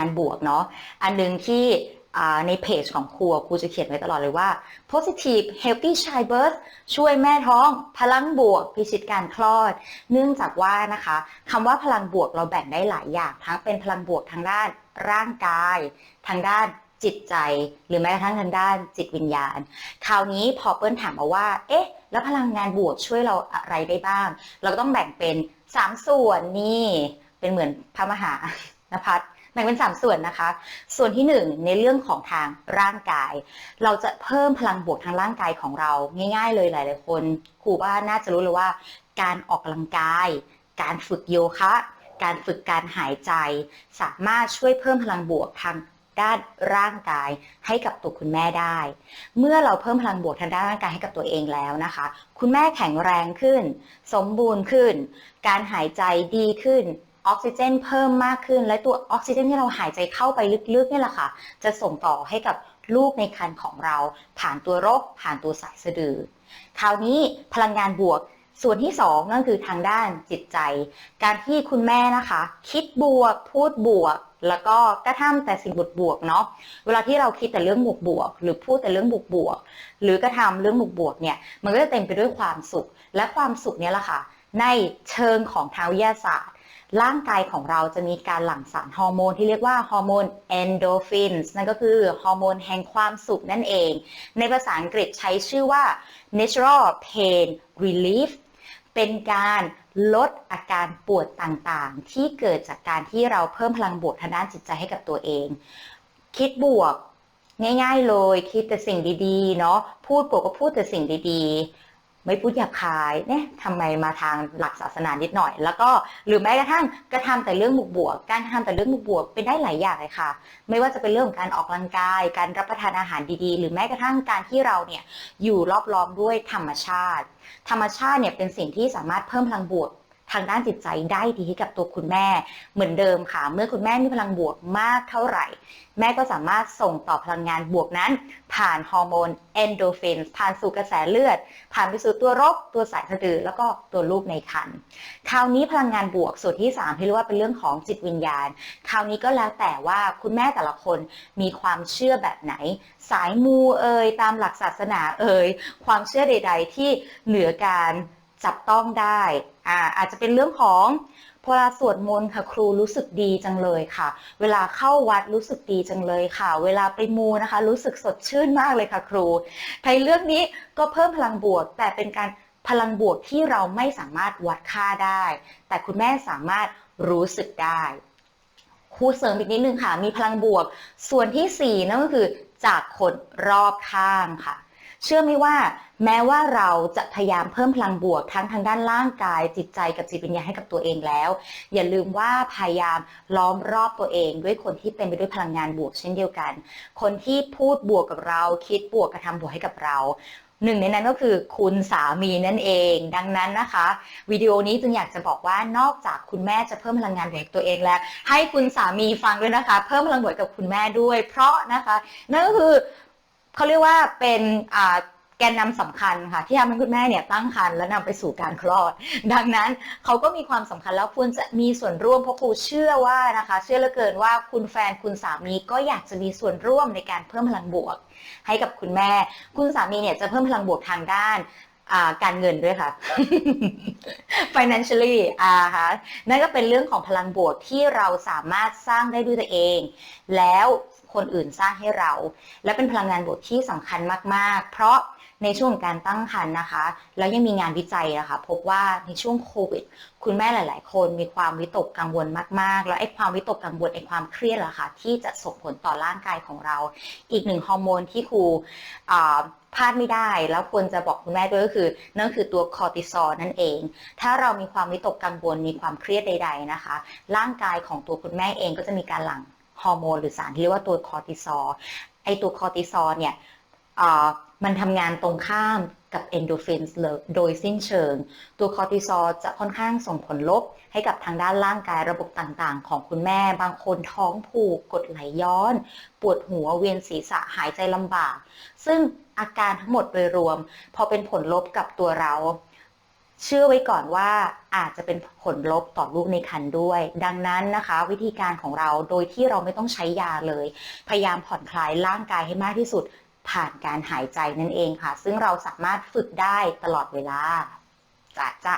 งานบวกเนาะอันหนึงที่ในเพจของครัวครูจะเขียนไว้ตลอดเลยว่า positive healthy childbirth ช่วยแม่ท้อง พลังบวกพิชิตการคลอด เนื่องจากว่านะคะคำว่าพลังบวกเราแบ่งได้หลายอย่าง ทั้งเป็นพลังบวกทางด้านร่างกาย ทางด้านจิตใจ หรือแม้กระทั่งทางด้านจิตวิญญาณ คราวนี้พอเปิ้ลถามมาว่า เอ๊ะ แล้วพลังงานบวกช่วยเราอะไรได้บ้าง เราก็ต้องแบ่งเป็น 3 ส่วนนี่เป็นเหมือนพระมหา นภัสแบ่งเป็น 3 ส่วนนะคะ ส่วนที่ 1 ในเรื่องของทางร่างกาย เราจะเพิ่มพลังบวกทางร่างกายของเราง่าย ๆ เลยหลาย ๆ คนครูว่าน่าจะรู้เลยว่า การออกกำลังกาย การฝึกโยคะ การฝึกการหายใจ สามารถช่วยเพิ่มพลังบวกทางด้านร่างกายให้กับตัวคุณแม่ได้ เมื่อเราเพิ่มพลังบวกทางด้านร่างกายให้กับตัวเองแล้วนะคะ คุณแม่แข็งแรงขึ้น สมบูรณ์ขึ้น การหายใจดีขึ้น ออกซิเจนเพิ่มมากขึ้น และตัวออกซิเจนที่เราหายใจเข้าไปลึกๆนี่แหละค่ะ จะส่งต่อให้กับลูกในครรภ์ของเรา ผ่านตัวรกผ่านตัวสายสะดือ คราวนี้พลังงานบวกส่วนที่สองนั่นคือทางด้านจิตใจ การที่คุณแม่นะคะ คิดบวก พูดบวก แล้วก็กระทำแต่สิ่งบวกบวกเนาะเวลาที่เราคิดแต่เรื่องบวกบวก หรือพูดแต่เรื่องบวกบวก หรือกระทำเรื่องบวกบวกเนี่ยมันก็จะเต็มไปด้วยความสุข และความสุขเนี่ยแหละค่ะ ในเชิงของทางวิทยาศาสตร์ ร่างกายของเราจะมีการหลั่งสารฮอร์โมนที่เรียกว่าฮอร์โมน endorphins นั่นก็คือฮอร์โมนแห่งความสุขนั่นเอง ในภาษาอังกฤษใช้ชื่อว่า natural pain relief เป็นการลดอาการปวดต่างๆ ที่เกิดจากการที่เราเพิ่มพลังบวกทางด้านจิตใจให้กับตัวเอง คิดบวกง่าย ๆ เลยคิดแต่สิ่งดีๆ เนาะพูดบวกก็พูดแต่สิ่งดีๆ ไม่พูดหยาบคายเนี่ยทำไมมาทางหลักศาสนานิดหน่อย แล้วก็หรือแม้กระทั่งกระทำแต่เรื่องบวกๆการกระทำแต่เรื่องบวกๆเป็นได้หลายอย่างเลยค่ะ ไม่ว่าจะเป็นเรื่องของการออกกำลังกาย การรับประทานอาหารดีๆ หรือแม้กระทั่งการที่เราเนี่ยอยู่รอบล้อมด้วยธรรมชาติ ธรรมชาติเนี่ยเป็นสิ่งที่สามารถเพิ่มพลังบวก ทางด้านจิตใจได้ดีให้กับตัวคุณแม่ เหมือนเดิมค่ะ เมื่อคุณแม่มีพลังบวกมากเท่าไหร่ แม่ก็สามารถส่งต่อพลังงานบวกนั้น ผ่านฮอร์โมนเอนโดฟินผ่านสู่กระแสเลือด ผ่านไปสู่ตัวรก ตัวสายสะดือแล้วก็ตัวลูกในครรภ์คราวนี้พลังงานบวกส่วนที่3ที่เรียกว่าเป็นเรื่องของจิตวิญญาณ คราวนี้ก็แล้วแต่ว่าคุณแม่แต่ละคนมีความเชื่อแบบไหน สายมูเอ่ยตามหลักศาสนาเอ่ยความเชื่อใด ๆ ที่เหนือการ จับต้องได้อ่าอาจจะเป็นเรื่องของพอลาสวดมนต์ค่ะครูรู้สึกดีจังเลยค่ะ เวลาเข้าวัดรู้สึกดีจังเลยค่ะ เวลาไปมูนะคะ รู้สึกสดชื่นมากเลยค่ะ ครูในเรื่องนี้ก็เพิ่มพลังบวก แต่เป็นการพลังบวกที่เราไม่สามารถวัดค่าได้ แต่คุณแม่สามารถรู้สึกได้ครูเสริมอีกนิดนึงค่ะ มีพลังบวก ส่วนที่สี่นั่นก็คือจากคนรอบข้างค่ะ เชื่อไหมว่า แม้ว่าเราจะพยายามเพิ่มพลังบวกทั้งทางด้านร่างกาย จิตใจกับจิตวิญญาณให้กับตัวเองแล้ว อย่าลืมว่าพยายามล้อมรอบตัวเอง ด้วยคนที่เป็นไปด้วยพลังงานบวกเช่นเดียวกัน คนที่พูดบวกกับเรา คิดบวกกระทำบวกให้กับเราหนึ่งในนั้นก็คือคุณสามีนั่นเอง ดังนั้นนะคะ วิดีโอนี้จึงอยากจะบอกว่านอกจากคุณแม่จะเพิ่มพลังงานบวกให้ตัวเองแล้ว ให้คุณสามีฟังด้วยนะคะ เพิ่มพลังบวกกับคุณแม่ด้วย เพราะนะคะ นั่นก็คือ เขาเรียกว่าเป็นแกนนำสำคัญค่ะ ที่ทำให้คุณแม่เนี่ยตั้งครรภ์และนำไปสู่การคลอด ดังนั้นเขาก็มีความสำคัญแล้วควรจะมีส่วนร่วมเพราะครูเชื่อว่านะคะ เชื่อเหลือเกินว่าคุณแฟนคุณสามีก็อยากจะมีส่วนร่วมในการเพิ่มพลังบวก ให้กับคุณแม่ คุณสามีเนี่ยจะเพิ่มพลังบวกทางด้านการเงินด้วยค่ะ financially อ่าฮะนั่นก็เป็นเรื่องของพลังบวกที่เราสามารถสร้างได้ด้วยตัวเอง แล้ว คนอื่นสร้างให้เรา และเป็นพลังงานบวกที่สำคัญมาก ๆ เพราะในช่วงการตั้งครรภ์นะคะ แล้วยังมีงานวิจัยนะคะ พบว่าในช่วงโควิด คุณแม่หลาย ๆ คนมีความวิตกกังวลมาก ๆ แล้วไอ้ความวิตกกังวลไอ้ความเครียดล่ะค่ะที่จะส่งผลต่อร่างกายของเรา อีกหนึ่งฮอร์โมนที่ครูพลาดไม่ได้แล้วควรจะบอกคุณแม่ด้วยก็คือ นั่นคือตัวคอร์ติซอลนั่นเอง ถ้าเรามีความวิตกกังวลมีความเครียดใด ๆ นะคะ ร่างกายของตัวคุณแม่เองก็จะมีการหลั่ง ฮอร์โมนหรือสารที่เรียกว่าตัวคอร์ติซอลไอตัวคอร์ติซอลเนี่ยมันทำงานตรงข้ามกับเอนโดฟินส์เลยโดยสิ้นเชิง ตัวคอร์ติซอลจะค่อนข้างส่งผลลบให้กับทางด้านร่างกายระบบต่างๆ ของคุณแม่ บางคนท้องผูกกดไหลย้อน ปวดหัวเวียนศีรษะหายใจลำบาก ซึ่งอาการทั้งหมดโดยรวม พอเป็นผลลบกับตัวเรา เชื่อไว้ก่อนว่าอาจจะเป็นผลลบต่อลูกในครรภ์ด้วย ดังนั้นนะคะ วิธีการของเราโดยที่เราไม่ต้องใช้ยาเลย พยายามผ่อนคลายร่างกายให้มากที่สุด ผ่านการหายใจนั่นเองค่ะ ซึ่งเราสามารถฝึกได้ตลอดเวลาจ้ะจ้ะ